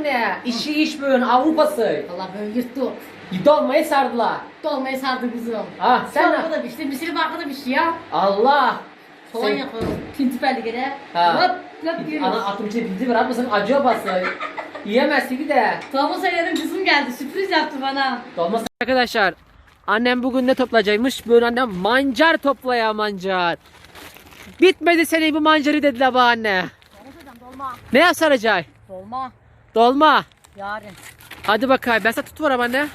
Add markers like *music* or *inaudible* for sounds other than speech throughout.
anne. İşi iş böyle Avrupası. Allah böyle yırttı. Dolmayı sardılar. Dolmayı sardı kızım. Ah sen Sen ne? arkada pişti. Misiri arkada pişti ya. Allah. Soğan Sen- yapalım. Pinti belli gene. Ha. Hop hop yiyoruz. Ana aklım içine bildi bırakmasın acıyor bası. Yiyemezsin bir de. Tavuğu sayarım kızım geldi. Sürpriz yaptı bana. Dolması. Arkadaşlar annem bugün ne toplayacakmış? Bugün annem mancar toplaya mancar. Bitmedi senin bu mancarı dediler bana anne. Dolma. Ne saracak? Dolma. Dolma. Yarın. Hadi bakayım ben sana tutuyorum anne.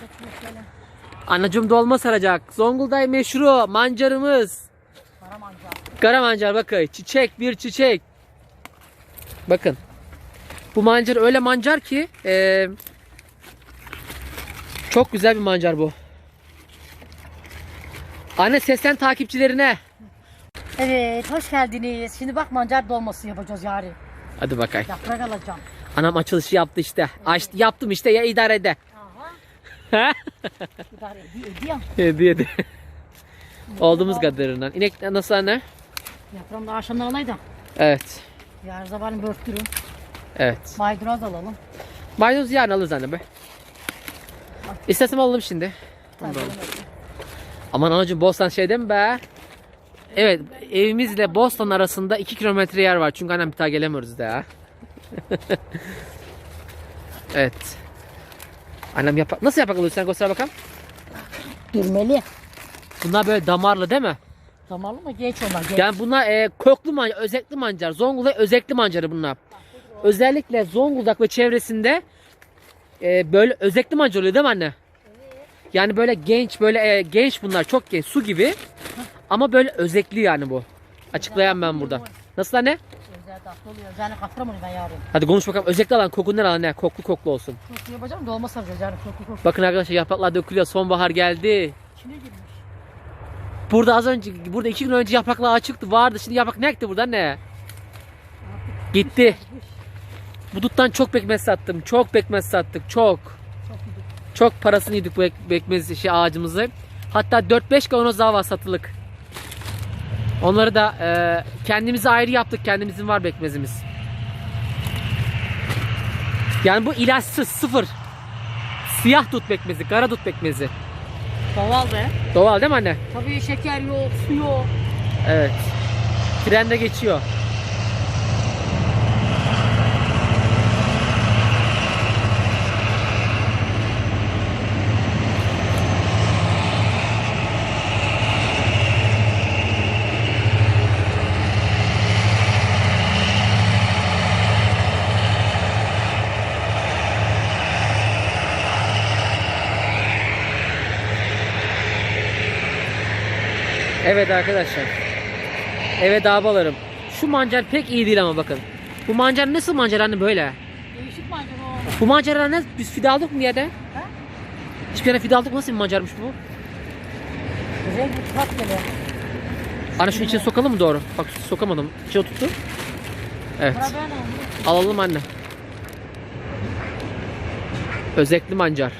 Anacığım dolma saracak. Zonguldak meşhur mancarımız. Kara mancar. Kara mancar bakın. Çiçek bir çiçek. Bakın. Bu mancar öyle mancar ki eee, çok güzel bir mancar bu. Anne seslen takipçilerine. Evet hoş geldiniz. Şimdi bak mancar dolması yapacağız yarın. Hadi bakayım. Yaprak alacağım. Anam açılışı yaptı işte. Açtı, yaptım işte ya idare ede. Aha. İdare ediyor. ediyor. Ede. Olduğumuz kadarından. İnek nasıl anne? Yaprağımı da akşamdan alaydım. Evet. Yarın sabahın börttürüm. Evet. Maydanoz alalım. Maydanoz yarın alırız anne be. İstesem alalım şimdi. Tabii. Aman anacığım Bostan şeyde mi be? Evet evimizle Bostan arasında 2 kilometre yer var. Çünkü annem bir daha gelemiyoruz da. *laughs* evet. Annem yapak nasıl yapak alıyor sen göster bakalım. Dürmeli. Bunlar böyle damarlı değil mi? Damarlı mı? Geç onlar. Geç. Yani bunlar e, koklu mancar, özekli mancar. Zonguldak özekli mancarı bunlar. Özellikle Zonguldak ve çevresinde e, böyle özekli mancar oluyor değil mi anne? Yani böyle genç böyle e, genç bunlar çok genç su gibi. Ama böyle özekli yani bu. Açıklayan ben burada. Nasıl anne? Güzel tatlı oluyor. Ben yarın. Hadi konuş bakalım. Özellikle alan kokundan alan ne? Koklu koklu olsun. Çok yapacağım. Dolma saracağız yarın. Koklu koklu. Bakın arkadaşlar yapraklar dökülüyor. Sonbahar geldi. İçine girmiş. Burada az önce burada iki gün önce yapraklar açıktı vardı. Şimdi yaprak ne ekti burada ne? Gitti. Bu duttan çok pekmez sattım. Çok pekmez sattık. Çok. Çok. Çok parasını yedik bu ek- pekmez şey ağacımızı. Hatta 4-5 kavanoz daha var satılık. Onları da e, kendimize ayrı yaptık. Kendimizin var pekmezimiz. Yani bu ilaçsız sıfır. Siyah dut pekmezi, kara dut pekmezi. Doğal be. Doğal değil mi anne? Tabii şeker yok, su yok. Evet. Tren de geçiyor. Evet arkadaşlar. Evet abalarım. Şu mancar pek iyi değil ama bakın. Bu mancar nasıl mancar anne böyle? Değişik mancar o. Bu mancar ne? Biz fide aldık mı yerde? Ha? Hiçbir yere fide aldık? Nasıl bir mancarmış bu? Güzel bir tat geliyor. Anne şunu içine sokalım mı doğru? Bak sokamadım. İçine tuttu. Evet. Alalım anne. Özekli mancar.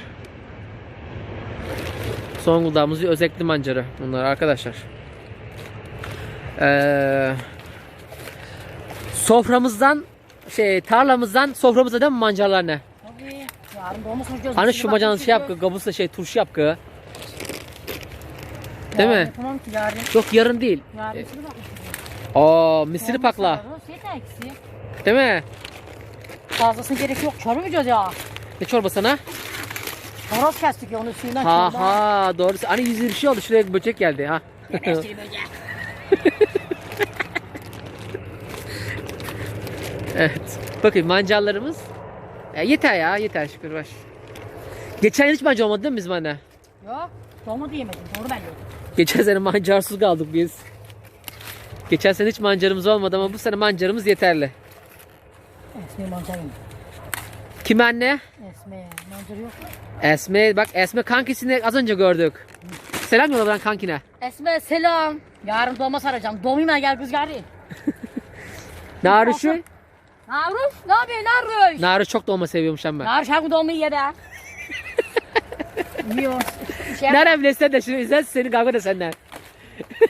Zonguldak'ımızın özekli mancarı bunlar arkadaşlar. Ee, soframızdan şey tarlamızdan soframıza değil mi mancarlar ne? Tabii. Yarın dolma soracağız. Hani şu macanın şey yap pişiriyoruz. kabusla şey turşu yap kı. Değil mi? Yapamam ki yarın. Yok yarın değil. Yarın bak. Aa misiri pakla. Şey. Değil mi? Fazlasına gerek yok. Çarpmayacağız ya. Ne çorba sana? Horoz kestik ya onun suyundan Ha çorba. ha doğru. Hani yüzü bir şey oldu. Şuraya bir böcek geldi ha. Yemeştiri böcek. *laughs* Evet. Bakın mancarlarımız. Ya yeter ya yeter şükür baş. Geçen yıl hiç mancar olmadı değil mi bizim anne? Yok. Dolma diyemedim. Doğru ben yedim. Geçen sene mancarsız kaldık biz. Geçen sene hiç mancarımız olmadı ama bu sene mancarımız yeterli. Esme mancar yedim. Kim anne? Esme mancar yok. Esme bak Esme kankisini az önce gördük. Selam yola buradan kankine. Esme selam. Yarın dolma saracağım. Dolmayayım ben gel kız gari. *laughs* Naruşu. Naruş ne yapıyorsun Naruş? Naruş çok dolma seviyormuş ama. Naruş gün dolmayı ye de. *laughs* Yiyor. Şey, Nereden bilirsen de şimdi izlersin seni kavga da senden.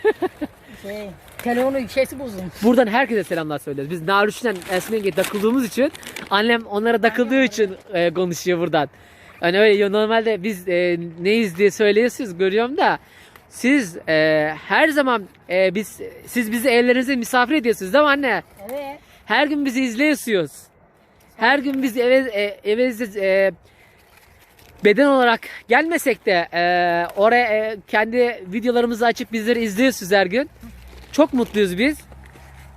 *laughs* şey, telefonu şeysi bozulmuş. Buradan herkese selamlar söylüyoruz. Biz Naruş'la Esmen Yenge takıldığımız için annem onlara takıldığı için e, konuşuyor buradan. Hani öyle normalde biz e, neyiz diye söylüyorsunuz görüyorum da siz e, her zaman e, biz siz bizi evlerinize misafir ediyorsunuz değil mi anne? Evet. Her gün bizi izliyorsunuz. Her gün biz eve e, evimizde e, beden olarak gelmesek de e, oraya e, kendi videolarımızı açıp bizleri izliyorsunuz her gün. Çok mutluyuz biz.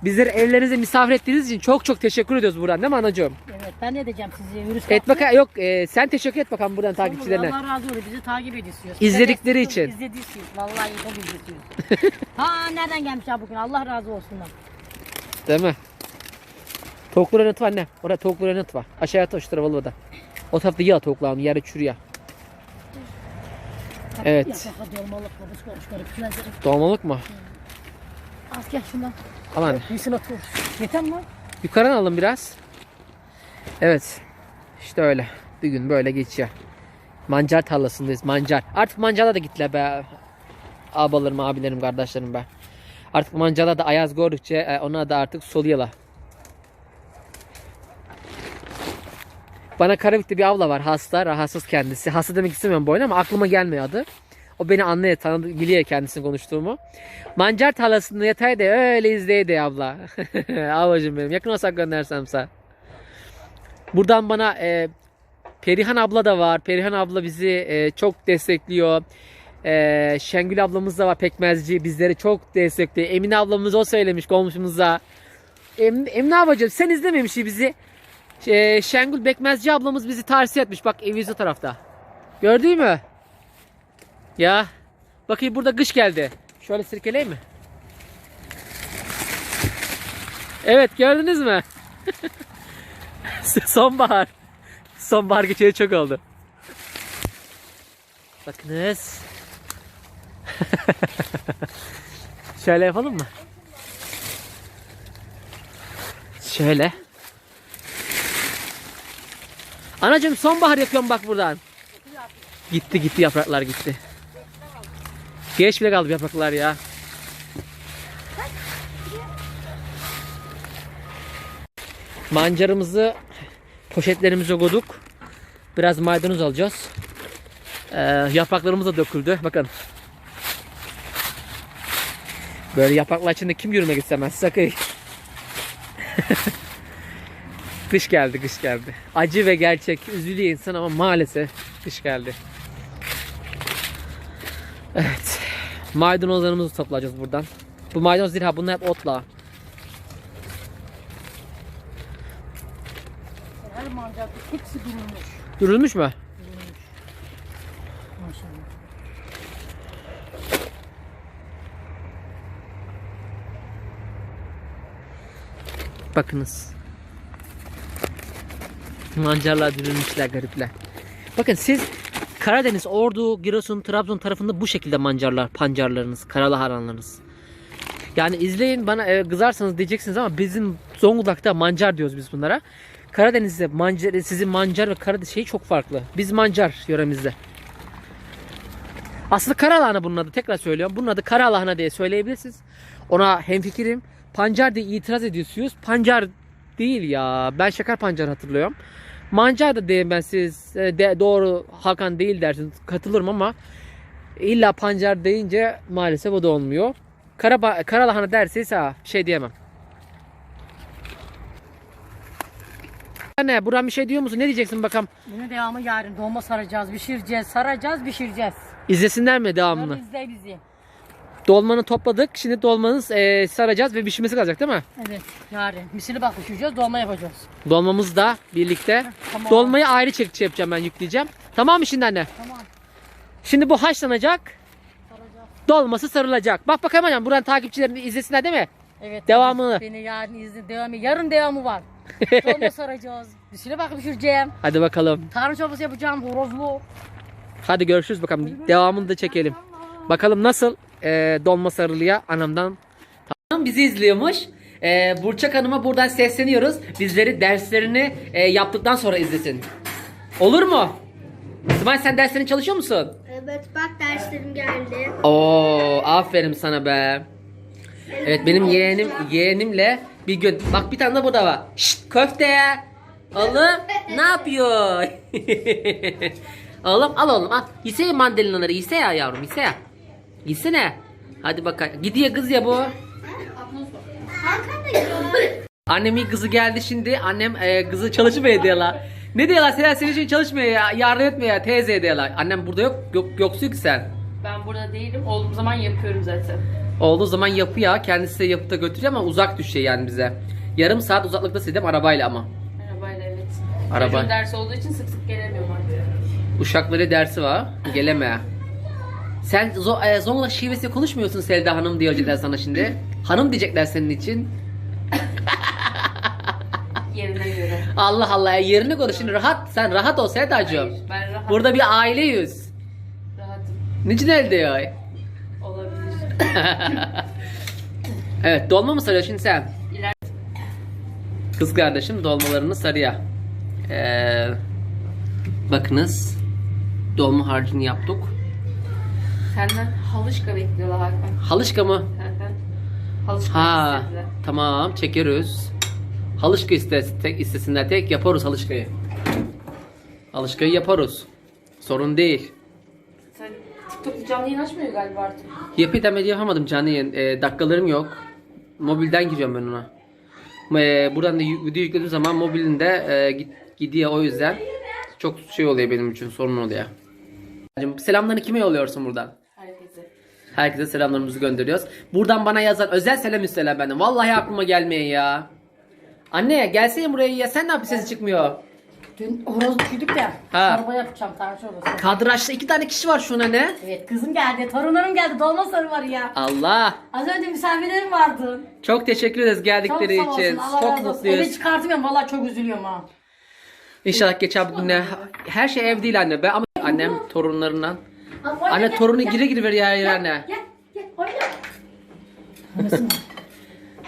Bizleri evlerinize misafir ettiğiniz için çok çok teşekkür ediyoruz buradan değil mi anacığım? Evet ben ne diyeceğim size virüs Et bakalım yok e, sen teşekkür et bakalım buradan Tamam, takipçilerine. Allah razı olsun bizi takip ediyorsunuz. İzledikleri için. İzlediysiniz. Vallahi çok izletiyorsunuz. ha nereden gelmiş ya bugün Allah razı olsun. lan. Değil mi? Tavuklar yanıt var anne. Orada tavuklar yanıt var. Aşağıya at şu tarafa da. O tarafta yağ tavuklarım yere çürüyor. Evet. Ya bak dolmalık garip. Garip. Dolmalık mı? Az gel şundan. Al anne. Yesin otur. Yeter mi? Yukarıdan alın biraz. Evet. İşte öyle. Bir gün böyle geçiyor. Mancar tarlasındayız. Mancar. Artık mancarlar da gittiler be. Abalarım, abilerim, kardeşlerim be. Artık mancarlar da ayaz gördükçe e, ona da artık soluyorlar. Bana Karabük'te bir abla var hasta, rahatsız kendisi. Hasta demek istemiyorum bu oyuna ama aklıma gelmiyor adı. O beni anlıyor, tanıdı, biliyor kendisini konuştuğumu. Mancar tarlasında yataydı öyle izleydi abla. *laughs* Ablacım benim yakın olsak göndersem sen. Buradan bana e, Perihan abla da var. Perihan abla bizi e, çok destekliyor. E, Şengül ablamız da var pekmezci. Bizleri çok destekliyor. Emine ablamız o söylemiş komşumuza. Em, Emine ablacığım sen izlememişsin bizi. E, Şengül Bekmezci ablamız bizi tavsiye etmiş. Bak evimiz o tarafta. Gördün mü? Ya. Bakayım burada kış geldi. Şöyle sirkeleyeyim mi? Evet gördünüz mü? *laughs* Sonbahar. Sonbahar geçeli çok oldu. Bakınız. *laughs* Şöyle yapalım mı? Şöyle. Anacığım sonbahar yapıyorum bak buradan. Gitti gitti yapraklar gitti. Geç bile kaldı yapraklar ya. Mancarımızı poşetlerimize koyduk. Biraz maydanoz alacağız. Ee, yapraklarımız da döküldü. Bakın. Böyle yapraklar içinde kim yürümek istemez? Sakın. *laughs* kış geldi, kış geldi. Acı ve gerçek. Üzülüyor insan ama maalesef kış geldi. Evet. Maydanozlarımızı toplayacağız buradan. Bu maydanoz değil ha bunlar hep otla. Her mancar hepsi durulmuş. Dürülmüş mü? Maşallah. Bakınız. Mancarlar dürülmüşler garipler. Bakın siz Karadeniz, Ordu, Giresun, Trabzon tarafında bu şekilde mancarlar, pancarlarınız, karalahanlarınız. Yani izleyin bana e, kızarsanız diyeceksiniz ama bizim Zonguldak'ta mancar diyoruz biz bunlara. Karadeniz'de mancar, sizin mancar ve Karadeniz şeyi çok farklı. Biz mancar yöremizde. Aslında karalahana bunun adı. Tekrar söylüyorum. Bunun adı karalahana diye söyleyebilirsiniz. Ona hemfikirim. Pancar diye itiraz ediyorsunuz. Pancar değil ya. Ben şeker pancar hatırlıyorum. Mancar da diyeyim ben siz e, de, doğru Hakan değil dersiniz. Katılırım ama illa pancar deyince maalesef o da olmuyor. Kara, karalahana derseniz ha şey diyemem. Anne buradan bir şey diyor musun? Ne diyeceksin bakalım? Bunun devamı yarın. Dolma saracağız, pişireceğiz, saracağız, pişireceğiz. İzlesinler mi devamını? Yarın izle bizi. Dolmanı topladık. Şimdi dolmanı e, saracağız ve pişmesi kalacak değil mi? Evet yarın. Misili bak pişireceğiz, dolma yapacağız. Dolmamız da birlikte. Tamam. Dolmayı ayrı çekici yapacağım ben yükleyeceğim. Tamam mı şimdi anne? Tamam. Şimdi bu haşlanacak. Saracağız. Dolması sarılacak. Bak bakalım hocam buradan takipçilerim izlesinler değil mi? Evet. Devamını. Beni yarın izle devamı. Yarın devamı var. *laughs* Dolma saracağız. Misili bak pişireceğim. Hadi bakalım. Tarhana çorbası yapacağım, horozlu. Hadi görüşürüz bakalım. Devamını da çekelim. Bakalım nasıl e, dolma sarılıya anamdan. Tamam bizi izliyormuş. E, Burçak Hanım'a buradan sesleniyoruz. Bizleri derslerini e, yaptıktan sonra izlesin. Olur mu? İsmail sen derslerini çalışıyor musun? Evet bak derslerim geldi. Oo, aferin sana be. Evet benim yeğenim yeğenimle bir gün bak bir tane de burada var. Şşt köfte. Oğlum ne yapıyor? *laughs* oğlum al oğlum al. Yese ya mandalinaları yese ya yavrum yese ya. Yesene. Hadi bakalım. Gidiyor kız ya bu. Annemin kızı geldi şimdi. Annem e, kızı çalışmıyor diyorlar. Ne diyorlar? Sen senin için çalışmıyor ya. Yardım etmiyor ya. Teyze diyorlar. Annem burada yok. yok yoksun ki sen. Ben burada değilim. Olduğum zaman yapıyorum zaten. Olduğu zaman yapıyor. Kendisi de yapıp da götürüyor ama uzak düşüyor yani bize. Yarım saat uzaklıkta sildim arabayla ama. Arabayla evet. Araba. Çocuğun dersi olduğu için sık sık gelemiyorum artık. Uşakları dersi var. Geleme. Sen zo e, Zonguldak şivesi konuşmuyorsun Selda Hanım diyecekler sana şimdi. Hanım diyecekler senin için. Yerine göre. Allah Allah yerini konuş şimdi rahat. Sen rahat ol Selda'cığım. Hayır, ben rahat, Burada bir aileyiz. rahatım. Niçin el diyor? Olabilir. *laughs* evet dolma mı sarıyor şimdi sen? İler Kız kardeşim dolmalarını sarıyor. Ee, bakınız dolma harcını yaptık. Senden halışka bekliyorlar Hakan. Halışka mı? Halışka Ha istediler. tamam çekiyoruz. Halışka iste, tek istesinler tek yaparız halışkayı. Halışkayı yaparız. Sorun değil. Sen TikTok canlı yayın açmıyor galiba artık. Yapı demedi yapamadım canlı yayın. Ee, dakikalarım yok. Mobilden giriyorum ben ona. Ee, buradan da yü- video yüklediğim zaman mobilinde e, git, gidiyor o yüzden. Çok şey oluyor benim için sorun oluyor. Selamlarını kime yolluyorsun buradan? Herkese. Selamlarımızı gönderiyoruz. Buradan bana yazan özel selam isteler benden. Vallahi aklıma gelmiyor ya. Anne gelsene buraya ya. Sen ne yapıyorsun sesi çıkmıyor? Dün horoz düşürdük de. Ha. Çorba yapacağım tarçın çorbası. Kadrajda iki tane kişi var şu an anne. Evet kızım geldi, torunlarım geldi, dolma sarı var ya. Allah. Az önce misafirlerim vardı. Çok teşekkür ederiz Çok geldikleri sağ olsun, için. Allah Çok razı olsun. Eve mutluyuz. çıkartamıyorum, valla çok üzülüyorum ha. İnşallah geçer bu günler. Her şey ev değil anne. Ben ama annem torunlarından. Oyna, Anne gel, torunu gel, gire gire ver ya yer anne. Gel, gel, oyna.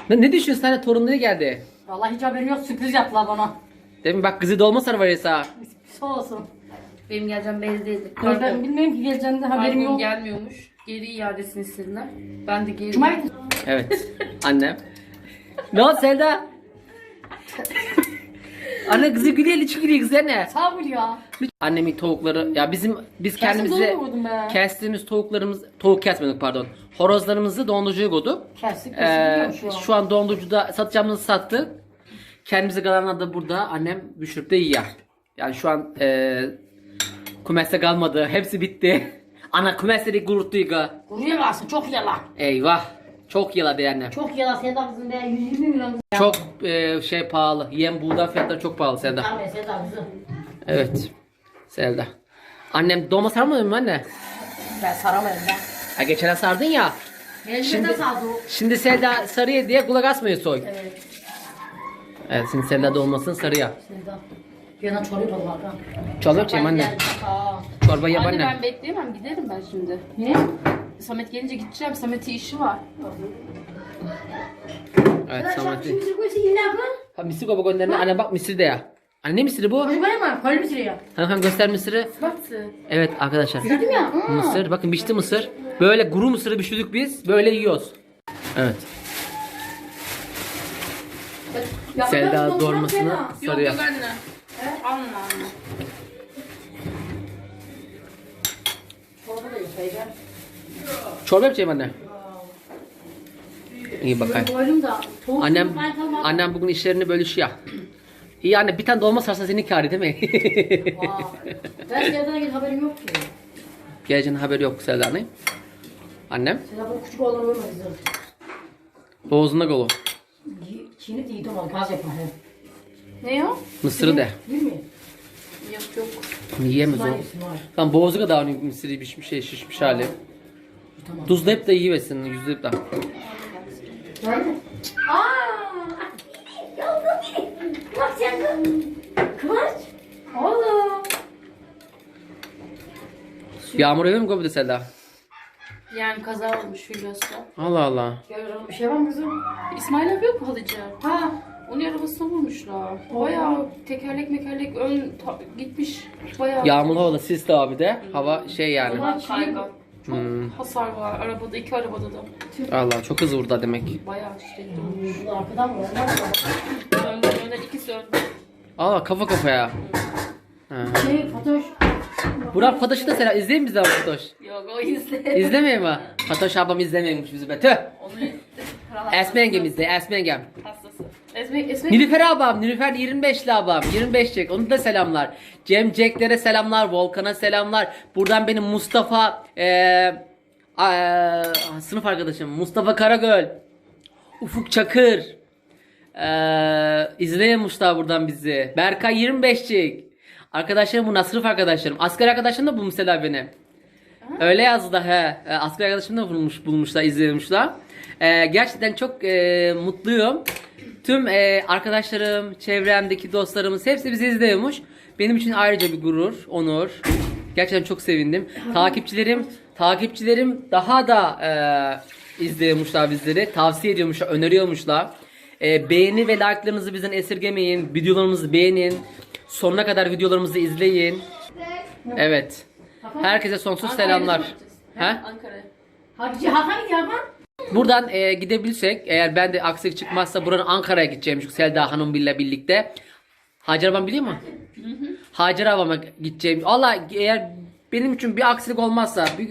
Ne, ne düşünüyorsun anne torunları geldi? Vallahi hiç haberim yok, sürpriz yaptılar bana. Değil mi? Bak kızı dolma sarı var ya sağ. Sağ olsun. Benim geleceğim belli değildi. Ben Kargo, bilmiyorum ki geleceğini de haberim kargom yok. gelmiyormuş. Geri iadesini istediler. Ben de geri... Cuma günü. Evet. Annem. ne oldu Selda? *laughs* Anne kızı gülüyor, içi gülüyor kız anne. Sağ ol ya. Annemin tavukları ya bizim biz Kesin kendimize doğru vurdum be. kestiğimiz tavuklarımız tavuk kesmedik pardon. Horozlarımızı dondurucuya koyduk. Kestik, Ee, şu an. şu an dondurucuda satacağımızı sattık. Kendimize kalanlar da burada annem düşürüp de yiyor. Yani şu an e, kumeste kalmadı. Hepsi bitti. *laughs* Ana kumesleri guruttuyga. Kuru yalasın, çok yala. Eyvah. Çok yaladı annem. Çok yala, Seda kızım be, 120 milyon kızım. Çok e, şey pahalı. Yem buğday fiyatları çok pahalı Selda. Tamam Seda kızım. Evet. Selda. Annem dolma sarmadın mı anne? Ben saramadım ben. Ha geçen sardın ya. Şimdi- sardı o. Şimdi Selda sarıya diye kulak asmıyor soy. Evet. Evet şimdi Selda dolmasını sarıya. Bir yana çorba Hakan. Çorba yapacağım anne. Çorba yap Anne anne. ben bekleyemem giderim ben şimdi. Ne? Samet gelince gideceğim. Samet'in işi var. Evet Samet'i. Şimdi koysa yine yapma. Ha misir baba gönderme. Anne bak misir de ya. Anne ne misiri bu? Çocuk var mı? Koyun sürüyor? Hem hem göster misiri. Nasıl? Evet arkadaşlar. Gördüm ya. Hı. Mısır. Bakın biçti mısır. Böyle kuru mısırı pişirdik biz. Böyle yiyoruz. Evet. Selda dolmasını Yok sarıyor. yok anne. Anne anne. Çorba da yapacağım. Çorba yapacağım anne. İyi bakayım. Koydum da. Annem ben annem bugün işlerini bölüşüyor. İyi anne bir tane dolma sarsa senin kârı değil mi? Vay. Ben Seda'dan git haberim yok ki. Geleceğin haberi yok Selda'nın. Annem Seda bu küçük oğlan ölmedi. kızım. boğazında kolu. Çiğnip de yedim ama gaz yapma. he. Ne o? Mısırı de. Değil mi? Yok yok. Yiyemez o. Yesin var. Tam boğazı kadar mısırı pişmiş şey şişmiş hali. Tamam. Tuzlayıp da yiyemesin yüzleyip de. Gördün mü? Aaa! Yavrum benim. Bak sen Kıvanç. Oğlum. Yağmur yağıyor mu Gobi'de Selda? Yani kaza olmuş Filyos'ta. Allah Allah. Gel bir şey var mı kızım? İsmail abi yok mu halıcı? Ha. Onun arabasına vurmuşlar. Bayağı tekerlek mekerlek ön ta- gitmiş. Bayağı. Yağmurlu havalı sis de abi de. Hava şey yani. Ulan Kaygan. Çok Hmm. hasar var arabada, iki arabada da. Allah çok hızlı vurdu demek. Bayağı şiddetli olmuş. Bunu arkadan mı? Önden önden ikisi önden. Aa kafa kafaya. Ha. Şey Fatoş. Burak Fatoş'u da selam. İzleyin bizi abi Fatoş. Yok o izle. İzlemeyin mi? Fatoş ablam izlemiyormuş bizi be. Tüh. Onu Esme yengem izle. Esme yengem. hastası. Esme, Esme Nilüfer abam. Nilüfer 25'li abam. 25 çek. Onu da selamlar. Cem Ceklere selamlar. Volkan'a selamlar. Buradan benim Mustafa eee eee, sınıf arkadaşım Mustafa Karagöl. Ufuk Çakır. İzleyemiş daha buradan bizi. Berkay 25'cik. Arkadaşlarım bunlar sınıf arkadaşlarım. Asker arkadaşlarım da bulmuşlar beni. Öyle yazdı he. E, Asker arkadaşım da bulmuş, bulmuşlar, izlemişler. E, gerçekten çok e, mutluyum. Tüm e, arkadaşlarım, çevremdeki dostlarımız hepsi bizi izliyormuş. Benim için ayrıca bir gurur, onur. Gerçekten çok sevindim. Takipçilerim, takipçilerim daha da e, izliyormuşlar bizleri. Tavsiye ediyormuşlar, öneriyormuşlar. E, beğeni ve like'larınızı bizden esirgemeyin. Videolarımızı beğenin. Sonuna kadar videolarımızı izleyin. Evet. Herkese sonsuz selamlar. He? Ankara'ya. Hadi Hakan gidiyor Hakan. Buradan e, gidebilirsek eğer ben de aksilik çıkmazsa buranın Ankara'ya gideceğim çünkü Selda Hanım ile birlikte. Hacer abam biliyor mu? Hacer abama gideceğim. Allah eğer benim için bir aksilik olmazsa, bir,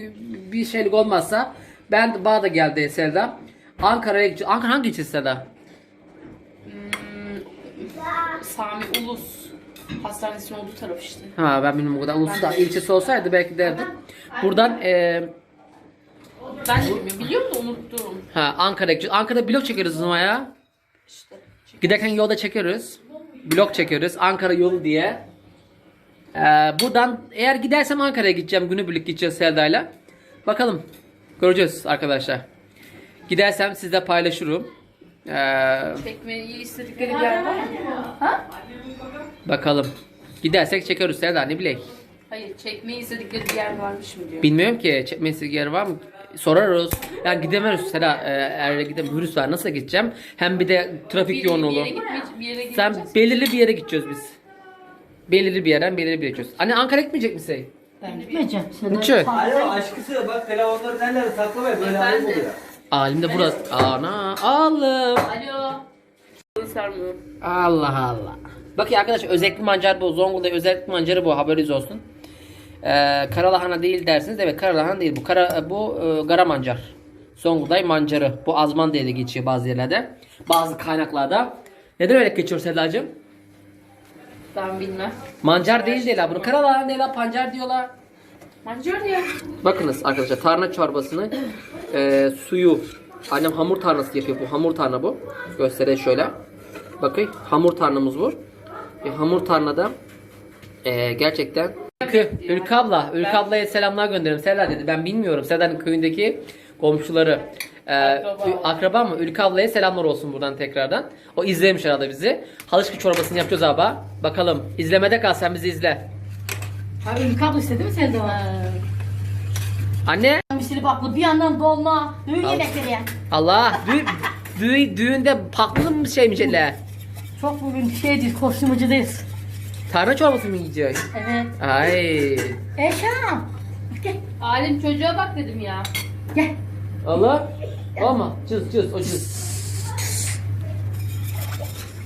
bir şeylik olmazsa ben bana da geldi Selda. Ankara'ya gideceğim. Ankara hangi ilçesi Selda? Sami Ulus hastanesinin olduğu taraf işte. Ha ben bilmiyorum o kadar. Ulus'ta ilçesi olsaydı belki derdim. Buradan e, Ben de bilmiyorum. Biliyor musun? Unuttum. ha Ankara'ya. Ankara'da blok çekeriz o zaman ya. İşte. Giderken yolda çekiyoruz. Blok çekiyoruz. Ankara yolu diye. Ee, buradan eğer gidersem Ankara'ya gideceğim. Günübirlik gideceğiz Selda'yla. Bakalım. Göreceğiz arkadaşlar. Gidersem sizle paylaşırım. Ee, Çekmeyi istedikleri bir yer var mı? Ha? bakalım. Gidersek çekeriz Selda ne bileyim. Hayır, çekmeyi istedikleri bir yer varmış mı diyor. Bilmiyorum ki çekmesi yer var mı? Sorarız. Yani gidemiyoruz Seda. E, eğer gidem virüs var nasıl gideceğim? Hem bir de trafik Bir, yoğun bir olur. yere gitmeyeceğiz. Bir yere Sen gideceğiz. belirli bir yere gideceğiz biz. Belirli bir yerden belirli bir yere gideceğiz. Anne Ankara'ya gitmeyecek misin? Ben gitmeyeceğim. Sen Niçin? Alo aşkısı bak telefonları nerelere saklamayın böyle ayıp oluyor. Alim de burası. Ana alım. Alo. Sarmıyor. Allah Allah. Bakın arkadaşlar özellikle mancar bu. Zonguldak özellikle mancarı bu. Haberiniz olsun. Ee, karalahana değil dersiniz. Evet karalahana değil. Bu kara bu e, gara mancar. Zonguldak mancarı. Bu azman diye de geçiyor bazı yerlerde. Bazı kaynaklarda. Neden öyle geçiyor Sedacığım? Ben bilmem. Mancar değil diyorlar. Bunu karalahana diyorlar. Pancar diyorlar. Bakınız arkadaşlar tarhana çorbasını e, suyu annem hamur tarnası yapıyor. Bu hamur tarna bu. Göstereyim şöyle. Bakın hamur tarnamız bu. E, hamur tarnada e, gerçekten Ülkü, Ülkü abla Ülkü ablaya selamlar gönderirim Seda dedi ben bilmiyorum. Seda'nın köyündeki komşuları e, Akraba. Akraba mı? Ülkü ablaya selamlar olsun buradan tekrardan. O izlemiş herhalde bizi. Halışkı çorbasını yapacağız abi bakalım izlemede kal sen bizi izle Ha Ülke abla istedi mi Selda? anne Misiri baklı bir yandan dolma. Düğün yemekleri. Allah düğün, düğün, düğünde paklı mı şeymiş elle? Çok bugün şeydir, koşturmacıdayız. Tarhana çorbası mı yiyecek? Evet. Ay. Eşam. Gel. Alim çocuğa bak dedim ya. Gel. Allah. Olma. Cız cız o cız.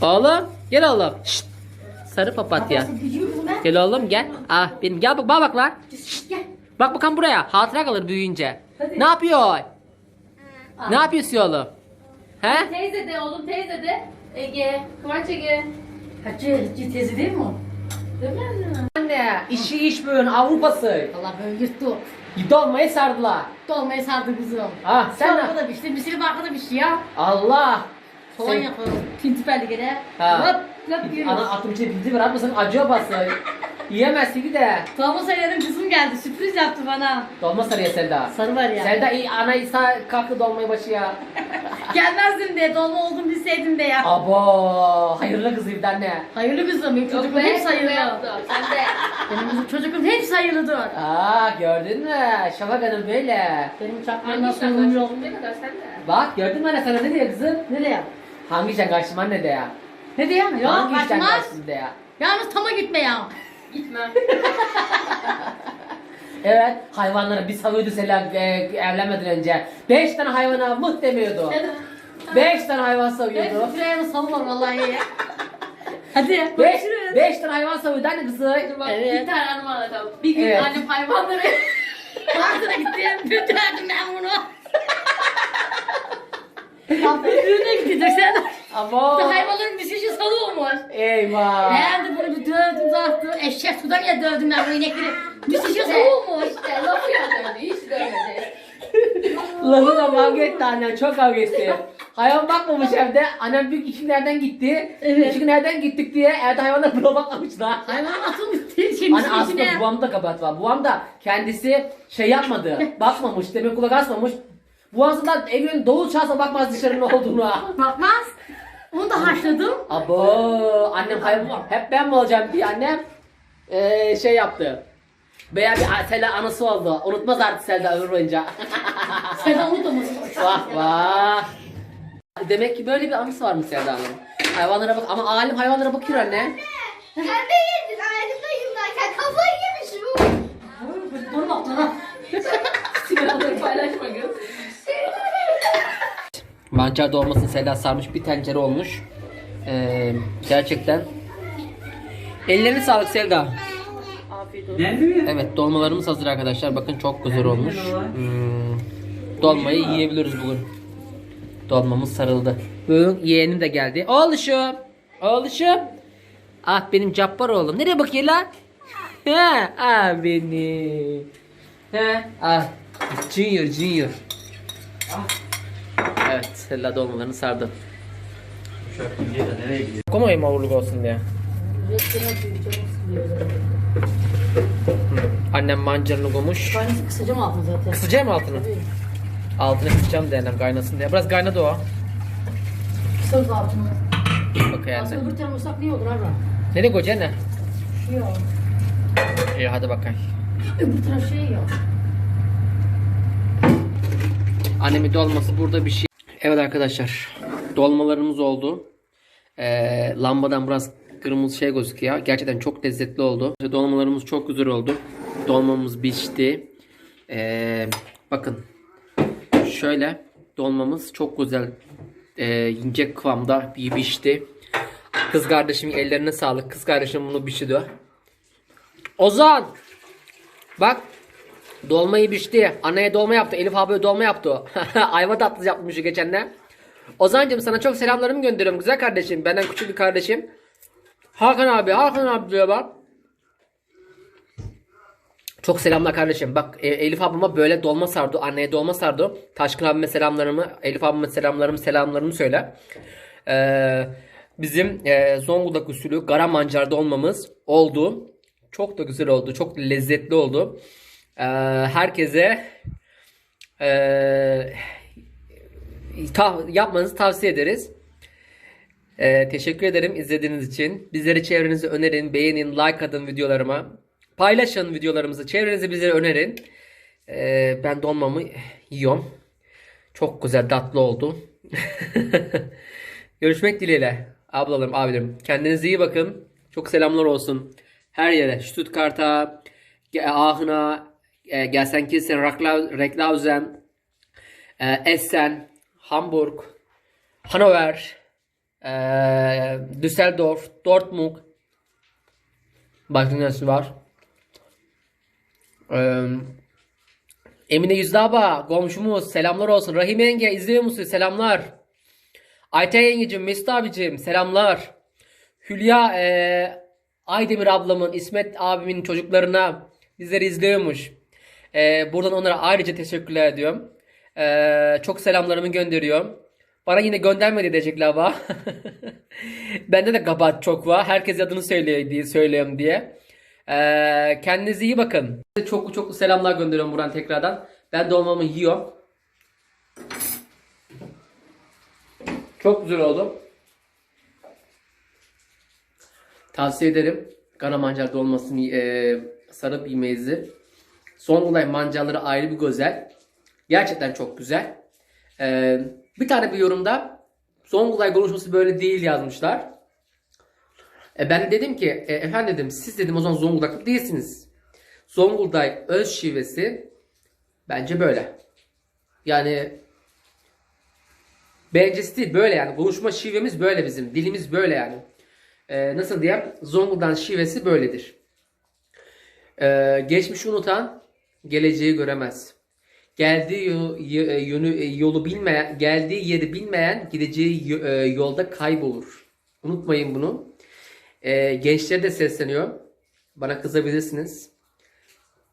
Oğlum gel oğlum. Şşt. Sarı papatya. Gel oğlum gel. Ah benim gel bak bak bak lan. Bak bakalım buraya. Hatıra kalır büyüyünce. Ne yapıyor? Ne yapıyorsun oğlum? He? Teyze de oğlum teyze de. Ege. Kıvanç Ege. Hacı, Hacı teyze değil mi o? Değil mi? Anne işi iş böyle Avrupası. Allah böyle yırttı. Dolmayı sardılar. Dolmayı sardı kızım. Ah sen Sen arkada pişti, misiri arkada pişti ya. Allah. Gene. Ha. Löp löp yiyoruz. Ana aklım içine bildi bırakmasın acıyor bası. *laughs* Yiyemezsin ki de. Dolma sayarım kızım geldi, sürpriz yaptı bana. Dolma sarıya Selda. Sarı var ya. Selda iyi ana İsa kalktı dolmayı başı ya. *laughs* Gelmezdim de, dolma oldum bilseydim de ya. Abo hayırlı kız evden ne? Hayırlı kızım, benim çocuğum be, hep hayırlı. Sen de. *laughs* Benim çocuğum hep hayırlıdır. Aa gördün mü? Şafak Hanım böyle. Benim? Ne kadar sen de. Bak gördün mü anne sana ne diyor kızım? Nereye? Hangi işten kaçtım anne de ya? Ne diyeyim? Yok Hangi işten kaçmaz. kaçtım de ya? Yalnız tama gitme ya. Gitme. *laughs* Evet hayvanlara bir savıyordu Selam e, evlenmeden önce. Beş tane hayvana mıh demiyordu. Beş tane hayvan savıyordu. Şuraya da savun var vallahi ya. *laughs* Hadi Beş, görüşürüz. beş tane hayvan savıyordu anne kızı. Bak Evet. bir tane anım anlatalım. Bir gün Evet. annem hayvanları Parkına gittim. Götürdüm ben bunu. Düğüne gittik sen. Ama Hayvanların sürü salı olmuş. eyvah. Ben de bunu bir dövdüm zaten. Eşek sudan ya dövdüm ben bu inekleri. Sürü salı olmuş. *laughs* işte lafı yazıyordu. Hiç görmedi. Lafıyla kavga etti annem çok kavga etti. Hayvan bakmamış evde. Annem büyük iki nereden gitti? Evet. İki nereden gittik diye evde hayvanlar buna bakmamışlar. Hayvan atılmış. Şimdi Hani aslında içine. babam da kabahat var. Babam da kendisi şey yapmadı. bakmamış. Demek kulak asmamış. Bu aslında evin doğu çalsa bakmaz dışarı ne olduğuna. Bakmaz. Onu da haşladım. Abo annem hayvan hep ben mi olacağım diye annem eee, şey yaptı. Veya bir Selda anısı oldu. Unutmaz artık Selda ömür boyunca. Sen onu da mı? vah vah. Demek ki böyle bir anısı var mı Selda'nın? Hayvanlara bak ama alim hayvanlara bakıyor anne. Sen de yedin hayatımdayken kafayı yemişim. Dur bak dur. Sigaraları paylaşma kız. Mancar dolmasını Selda sarmış bir tencere olmuş. Ee, gerçekten. Ellerine sağlık Selda. Afiyet olsun. Evet dolmalarımız hazır arkadaşlar. Bakın çok güzel olmuş. Hmm, dolmayı yiyebiliriz bugün. Dolmamız sarıldı. Bugün yeğenim de geldi. Oğluşum. Oğluşum. Ah benim Cabbar oğlum. Nereye bakıyor lan? He, ah beni. He, ah. Junior, Junior. Evet, Sella dolmalarını sardı. Uçak gidiyor da nereye gidiyor? Komayım avurluk olsun diye. Annem mancarını koymuş. Kaynası kısacağım altını zaten. Kısacağım altını. Altını kısacağım da annem kaynasın diye. Biraz kaynadı o. Kısarız altını. Bak yani. Aslında öbür termosak niye olur abi? Nereye koyacaksın ne? Yok. İyi hadi bakayım. Öbür taraf şey yok. Annemin dolması burada bir şey. Evet arkadaşlar. Dolmalarımız oldu. Ee, lambadan biraz kırmızı şey gözüküyor. Gerçekten çok lezzetli oldu. Dolmalarımız çok güzel oldu. Dolmamız pişti. Ee, bakın. Şöyle dolmamız çok güzel e, ince kıvamda bir pişti. Kız kardeşimin ellerine sağlık. Kız kardeşim bunu pişirdi. Ozan! Bak Dolmayı biçti. Anneye dolma yaptı. Elif abiye dolma yaptı. *laughs* Ayva tatlısı yapmış geçenler. Ozancım sana çok selamlarımı gönderiyorum güzel kardeşim. Benden küçük bir kardeşim. Hakan abi, Hakan abi diyor bak. Çok selamlar kardeşim. Bak e, Elif ablama böyle dolma sardı. Anneye dolma sardı. Taşkın abime selamlarımı, Elif abime selamlarımı, selamlarımı söyle. Ee, bizim e, Zonguldak usulü gara mancar dolmamız oldu. Çok da güzel oldu. Çok lezzetli oldu. Ee, herkese ee, ta- yapmanızı tavsiye ederiz. Ee, teşekkür ederim izlediğiniz için. Bizleri çevrenize önerin, beğenin, like atın videolarıma. Paylaşın videolarımızı, çevrenize bizlere önerin. Ee, ben dolmamı yiyorum. Çok güzel, tatlı oldu. *laughs* Görüşmek dileğiyle. Ablalarım, abilerim. Kendinize iyi bakın. Çok selamlar olsun. Her yere. Stuttgart'a, Aachen'a, e, Gelsenkirchen, Reklausen, e, Essen, Hamburg, Hannover, e, Düsseldorf, Dortmund. Başka neresi var? E, Emine Yüzdağba, komşumuz selamlar olsun. Rahim yenge izliyor musun? Selamlar. Ayten yengecim, Mesut abicim selamlar. Hülya e, Aydemir ablamın, İsmet abimin çocuklarına bizleri izliyormuş. E, buradan onlara ayrıca teşekkürler ediyorum. E, çok selamlarımı gönderiyorum. Bana yine göndermedi diyecekler ama. *laughs* Bende de kabahat çok var. Herkes adını söylüyor diye söylüyorum diye. E, kendinize iyi bakın. Çok çok selamlar gönderiyorum buradan tekrardan. Ben dolmamı yiyorum. Çok güzel oldu. Tavsiye ederim. Kara mancar dolmasını e, sarıp yemenizi. Zonguldak mancarları ayrı bir güzel. Gerçekten çok güzel. E, bir tane bir yorumda Zonguldak konuşması böyle değil yazmışlar. E, ben de dedim ki e, efendim dedim siz dedim o zaman Zonguldaklı değilsiniz. Zonguldak öz şivesi bence böyle. Yani bencesi değil böyle yani. Konuşma şivemiz böyle bizim. Dilimiz böyle yani. Ee, nasıl diyeyim? Zonguldak şivesi böyledir. Ee, geçmişi unutan geleceği göremez. Geldiği y- yönü e, yolu bilmeyen, geldiği yeri bilmeyen gideceği e, yolda kaybolur. Unutmayın bunu. Gençlere de sesleniyor. Bana kızabilirsiniz.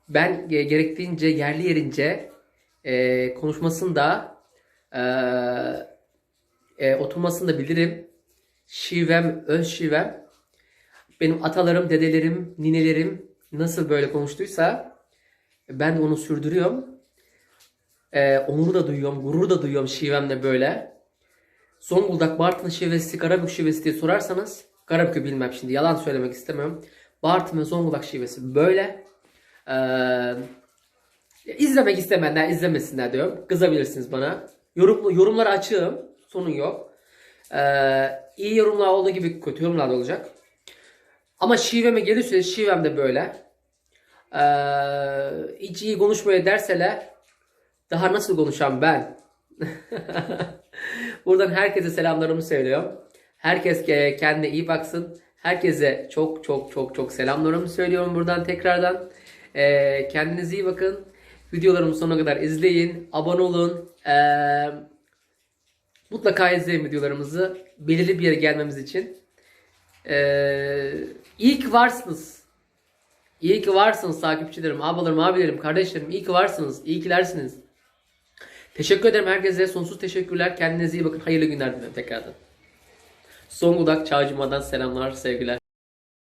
Ben e, gerektiğince yerli yerince e, konuşmasını da e, e, oturmasını da bilirim. Şivem, öz şivem. Benim atalarım, dedelerim, ninelerim nasıl böyle konuştuysa ben de onu sürdürüyorum. E, onuru da duyuyorum, gurur da duyuyorum şivemle böyle. Zonguldak, Bartın şivesi, Karabük şivesi diye sorarsanız Karabük'ü bilmem şimdi yalan söylemek istemiyorum. Bartın ve Zonguldak şivesi böyle. Ee, izlemek istemeyenler izlemesinler diyorum. Kızabilirsiniz bana. Yorum, yorumlara açığım. Sorun yok. Ee, iyi yorumlar olduğu gibi kötü yorumlar da olacak. Ama şiveme gelirse şivem de böyle. Ee, hiç konuşmaya derseler daha nasıl konuşan ben? *laughs* Buradan herkese selamlarımı söylüyorum. Herkes ke- kendine iyi baksın. Herkese çok çok çok çok selamlarımı söylüyorum buradan tekrardan. Ee, kendinize iyi bakın. Videolarımı sonuna kadar izleyin. Abone olun. Ee, mutlaka izleyin videolarımızı. Belirli bir yere gelmemiz için. Ee, iyi ki varsınız. İyi ki varsınız takipçilerim, ablalarım, abilerim, kardeşlerim. İyi ki varsınız. İyi kilersiniz. Teşekkür ederim herkese. Sonsuz teşekkürler. Kendinize iyi bakın. Hayırlı günler dilerim tekrardan. Zonguldak Çağcıma'dan selamlar, sevgiler.